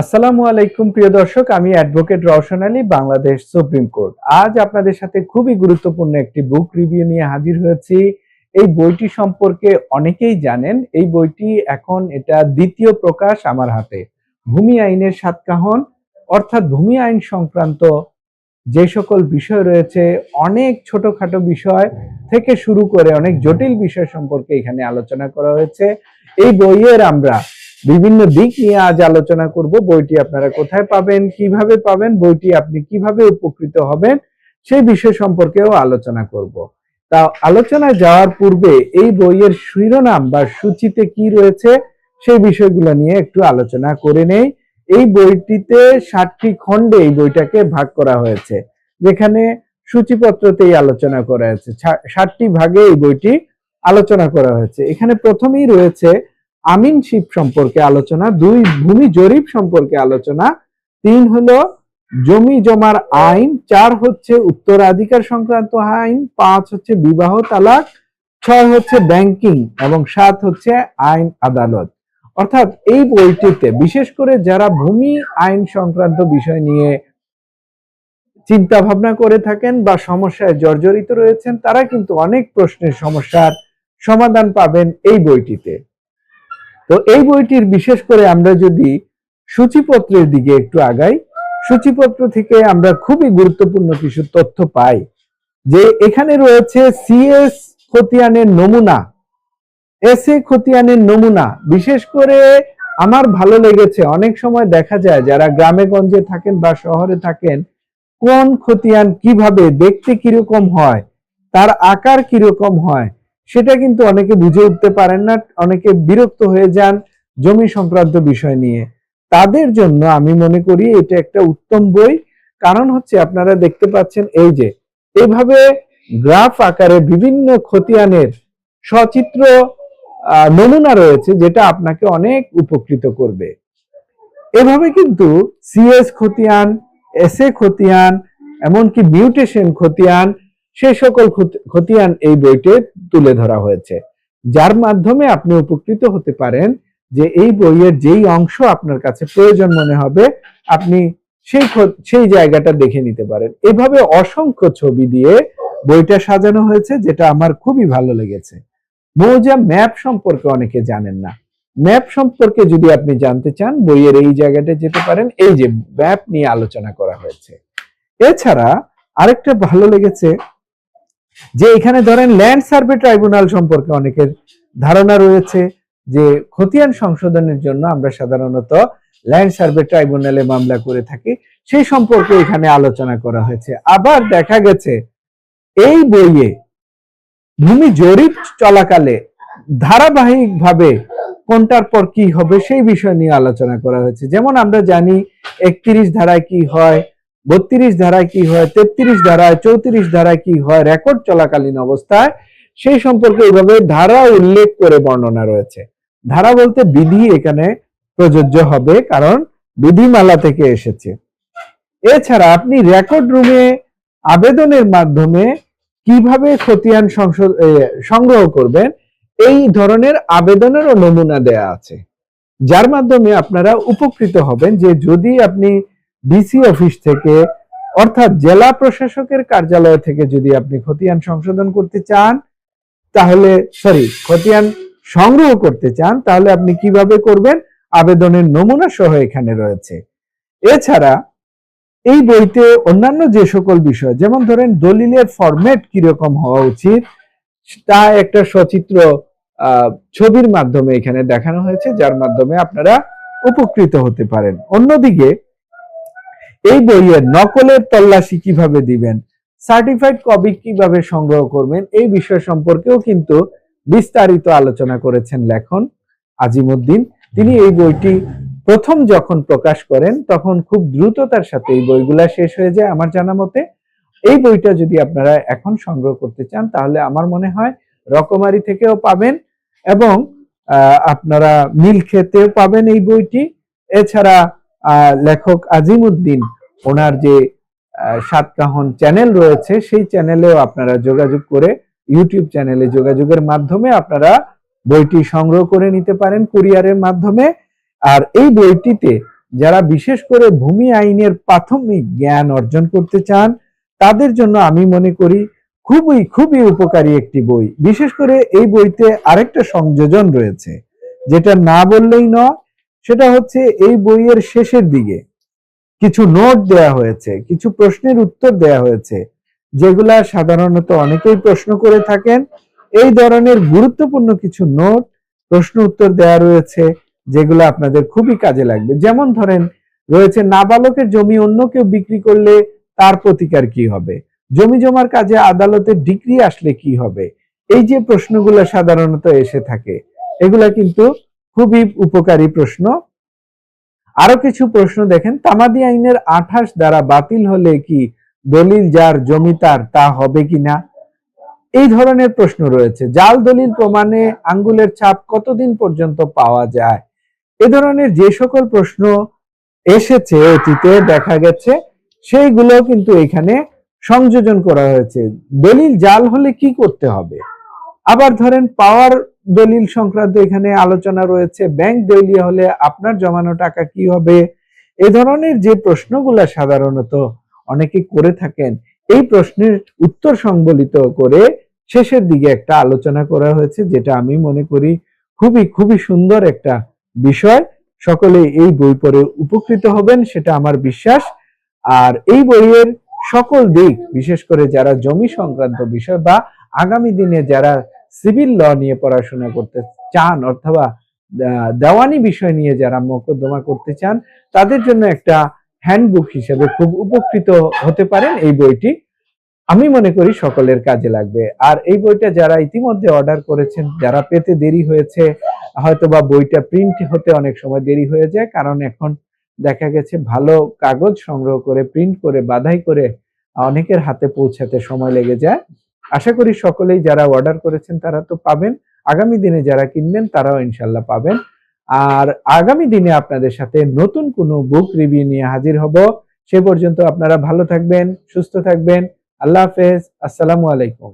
আসসালামু আলাইকুম, প্রিয় দর্শক। আমি advocate Rowshan Ali, Bangladesh supreme court. আজ আপনাদের সাথে খুবই গুরুত্বপূর্ণ একটি বুক রিভিউ নিয়ে হাজির হয়েছি। এই বইটি সম্পর্কে অনেকেই জানেন। এই বইটি এখন এটা দ্বিতীয় প্রকাশ আমার হাতে। ভূমি আইনের সাতকাহন, অর্থাৎ ভূমি আইন সংক্রান্ত যে সকল বিষয় রয়েছে, অনেক ছোটখাটো বিষয় থেকে শুরু করে অনেক জটিল বিষয় সম্পর্কে এখানে আলোচনা করা হয়েছে। এই বইয়ের আমরা বিভিন্ন দিক নিয়ে আজ আলোচনা করব। বইটি আপনারা কোথায় পাবেন, কীভাবে পাবেন, বইটি আপনি কীভাবে উপকৃত হবেন, সেই বিষয় সম্পর্কেও আলোচনা করব। তা আলোচনায় যাওয়ার পূর্বে এই বইয়ের শিরোনাম বা সূচিতে কি রয়েছে সেই বিষয়গুলো নিয়ে একটু আলোচনা করে নেই। এই বইটিতে ষাটটি খণ্ডে এই বইটাকে ভাগ করা হয়েছে। যেখানে সূচিপত্রতেই আলোচনা করা হয়েছে। ষাটটি ভাগে এই বইটি আলোচনা করা হয়েছে। এখানে প্রথমেই রয়েছে আমিনশিপ সম্পর্কে আলোচনা, দুই ভূমি জরিপ সম্পর্কে আলোচনা, তিন হলো জমি জমার আইন, চার হচ্ছে উত্তরাধিকার সংক্রান্ত আইন, পাঁচ হচ্ছে বিবাহ তালাক, ছয় হচ্ছে ব্যাংকিং এবং সাত হচ্ছে আইন আদালত। অর্থাৎ এই বইটিতে বিশেষ করে যারা ভূমি আইন সংক্রান্ত বিষয় নিয়ে চিন্তা ভাবনা করে থাকেন বা সমস্যায় জর্জরিত রয়েছেন, তারা কিন্তু অনেক প্রশ্নের সমস্যার সমাধান পাবেন এই বইটিতে। তো এই বইটির বিশেষ করে আমরা যদি সূচিপত্রের দিকে একটু আগাই, সূচিপত্র থেকে আমরা খুবই গুরুত্বপূর্ণ কিছু তথ্য পাই। যে এখানে রয়েছে সিএস খতিয়ানের নমুনা এস এ খতিয়ানের নমুনা। বিশেষ করে আমার ভালো লেগেছে, অনেক সময় দেখা যায় যারা গ্রামে গঞ্জে থাকেন বা শহরে থাকেন, কোন খতিয়ান কীভাবে, দেখতে কীরকম হয়, তার আকার কীরকম হয় সেটা কিন্তু অনেকে বুঝে উঠতে পারেন না, অনেকে বিরক্ত হয়ে যান জমি সংক্রান্ত বিষয় নিয়ে। তাদের জন্য আমি মনে করি এটা একটা উত্তম বই। কারণ হচ্ছে আপনারা দেখতে পাচ্ছেন এই যে, এইভাবে গ্রাফ আকারে বিভিন্ন খতিয়ানের সচিত্র নমুনা রয়েছে যেটা আপনাকে অনেক উপকৃত করবে। এভাবে কিন্তু সিএস খতিয়ান এস এ খতিয়ান, এমনকি মিউটেশন খতিয়ান, সে সকল খতিয়ান এই বইতে তুলে ধরা হয়েছে। যার মাধ্যমে আপনি উপকৃত হতে পারেন যে এই বইয়ের যেই অংশ আপনার কাছে প্রয়োজন মনে হবে, আপনি সেই সেই জায়গাটা দেখে নিতে পারেন। এভাবে অসংখ্য ছবি দিয়ে বইটা সাজানো হয়েছে, যেটা আমার খুবই ভালো লেগেছে। মৌজা ম্যাপ সম্পর্কে অনেকে জানেন না। ম্যাপ সম্পর্কে যদি আপনি জানতে চান, বইয়ের এই জায়গাটা যেতে পারেন, এই যে ম্যাপ নিয়ে আলোচনা করা হয়েছে। এছাড়া আরেকটা ভালো লেগেছে যে এখানে ধরেন ল্যান্ড সার্ভে ট্রাইব্যুনাল সম্পর্কে অনেকের ধারণা রয়েছে যে খতিয়ান সংশোধনের জন্য আমরা সাধারণত ল্যান্ড সার্ভে ট্রাইব্যুনালে মামলা করে থাকি। সেই সম্পর্কে এখানে আলোচনা করা হয়েছে। আবার দেখা গেছে, এই বইয়ে ভূমি জরিপ চলাকালে ধারাবাহিকভাবে কোনটার পর কি হবে সেই বিষয় নিয়ে আলোচনা করা হয়েছে। যেমন আমরা জানি, একত্রিশ ধারায় কি হয় বত্রিশ ধারায় কি হয়, তেত্রিশ ধারায়, চৌত্রিশ ধারায় কি হয়, রেকর্ড চলাকালীন অবস্থায়, সেই সম্পর্কে এইভাবে ধারা উল্লেখ করে বর্ণনা রয়েছে। ধারা বলতে বিধি এখানে প্রযোজ্য হবে, কারণ বিধিমালা থেকে এসেছে। এছাড়া আপনি রেকর্ড রুমে আবেদনের মাধ্যমে কীভাবে খতিয়ান সংশোধ সংগ্রহ করবেন, এই ধরনের আবেদনেরও নমুনা দেয়া আছে। যার মাধ্যমে আপনারা উপকৃত হবেন যে যদি আপনি ডিসি অফিস থেকে, অর্থাৎ জেলা প্রশাসকের কার্যালয় থেকে যদি আপনি খতিয়ান সংশোধন করতে চান, তাহলে সরি খতিয়ান সংগ্রহ করতে চান, তাহলে আপনি কীভাবে করবেন? আবেদনের নমুনা সহ এখানে রয়েছে। এছাড়া, এই বইতে অন্যান্য যে সকল বিষয়, যেমন ধরেন দলিলের ফরম্যাট কীরকম হওয়া উচিত, তা একটা সচিত্র ছবির মাধ্যমে এখানে দেখানো হয়েছে, যার মাধ্যমে আপনারা উপকৃত হতে পারেন। অন্যদিকে এই বইয়ের নকলের তল্লাশি কীভাবে দিবেন? সার্টিফাইড কপি কীভাবে সংগ্রহ করবেন? এই বিষয় সম্পর্কেও কিন্তু বিস্তারিত আলোচনা করেছেন লেখন আজিমুদ্দিন। তিনি এই বইটি প্রথম যখন প্রকাশ করেন, তখন খুব দ্রুততার সাথে এই বইগুলা শেষ হয়ে যায় আমার জানা মতে। এই বইটা যদি আপনারা এখন সংগ্রহ করতে চান, তাহলে আমার মনে হয় রকমারি থেকেও পাবেন এবং আপনারা মিল খেতেও পাবেন এই বইটি। এছাড়া লেখক আজিমুদ্দিন, ওনার যে সাতকাহন চ্যানেল রয়েছে, সেই চ্যানেলেও আপনারা যোগাযোগ করে ইউটিউব চ্যানেলে যোগাযোগের মাধ্যমে আপনারা বইটি সংগ্রহ করে নিতে পারেন কুরিয়ারের মাধ্যমে। আর এই বইটিতে যারা বিশেষ করে ভূমি আইনের প্রাথমিক জ্ঞান অর্জন করতে চান, তাদের জন্য আমি মনে করি খুবই খুবই উপকারী একটি বই। বিশেষ করে এই বইতে আরেকটা সংযোজন রয়েছে, যেটা না বললেই নয় সেটা হচ্ছে এই বইয়ের শেষের দিকে কিছু নোট দেয়া হয়েছে, কিছু প্রশ্নের উত্তর দেয়া হয়েছে, যেগুলা সাধারণত অনেকেই প্রশ্ন করে থাকেন। এই ধরনের গুরুত্বপূর্ণ কিছু নোট প্রশ্ন উত্তর দেয়া রয়েছে, যেগুলো আপনাদের খুবই কাজে লাগবে। যেমন ধরেন, রয়েছে নাবালকের জমি অন্য কেউ বিক্রি করলে তার প্রতিকার কি হবে? জমি জমার কাজে আদালতে ডিগ্রি আসলে কি হবে? এই যে প্রশ্নগুলো সাধারণত এসে থাকে, এগুলা কিন্তু খুবই উপকারী প্রশ্ন। আরও কিছু প্রশ্ন দেখেন, তামাদি আইনের আঠাশ দ্বারা বাতিল হলে কি দলিল যার জমি তার, তা হবে কিনা এই ধরনের প্রশ্ন রয়েছে। জাল দলিল প্রমাণে আঙ্গুলের ছাপ কতদিন পর্যন্ত পাওয়া যায়? এ ধরনের যে সকল প্রশ্ন এসেছে, অতীতে দেখা গেছে সেইগুলো কিন্তু এখানে সংযোজন করা হয়েছে। দলিল জাল হলে কি করতে হবে? আবার ধরেন, পাওয়ার দলিল সংক্রান্ত এখানে আলোচনা রয়েছে। ব্যাংক দেউলিয়া হলে আপনার জমানো টাকা কি হবে? এ ধরনের যে প্রশ্নগুলো সাধারণত অনেকে করে থাকেন, এই প্রশ্নের উত্তর সংবলিত করে শেষের দিকে একটা আলোচনা করা হয়েছে, যেটা আমি মনে করি খুবই খুবই সুন্দর একটা বিষয়। সকলে এই বই পড়ে উপকৃত হবেন, সেটা আমার বিশ্বাস। আর এই বইয়ের সকল দিক, বিশেষ করে যারা জমি সংক্রান্ত বিষয় বা আগামী দিনে যারা সিভিল ল নিয়ে পড়াশোনা করতে চান অথবা দেওয়ানি বিষয় নিয়ে যারা মোকদ্দমা করতে চান, তাদের জন্য একটা হ্যান্ডবুক হিসেবে খুব উপকৃত হতে পারেন এই বইটি। আমি মনে করি সকলের কাজে লাগবে। আর এই বইটা যারা ইতিমধ্যে অর্ডার করেছেন, যারা পেতে দেরি হয়েছে, হয়তোবা বইটা প্রিন্ট হতে অনেক সময় দেরি হয়ে যায়, কারণ এখন দেখা গেছে ভালো কাগজ সংগ্রহ করে প্রিন্ট করে, বাধাই করে অনেকের হাতে পৌঁছাতে সময় লেগে যায়। আশা করি সকলেই যারা অর্ডার করেছেন তারা তো পাবেন। আগামী দিনে যারা কিনবেন তারাও ইনশাল্লাহ পাবেন। আর আগামী দিনে আপনাদের সাথে নতুন কোনো বুক রিভিউ নিয়ে হাজির হব। সে পর্যন্ত আপনারা ভালো থাকবেন, সুস্থ থাকবেন। আল্লাহ হাফেজ। আসসালামু আলাইকুম।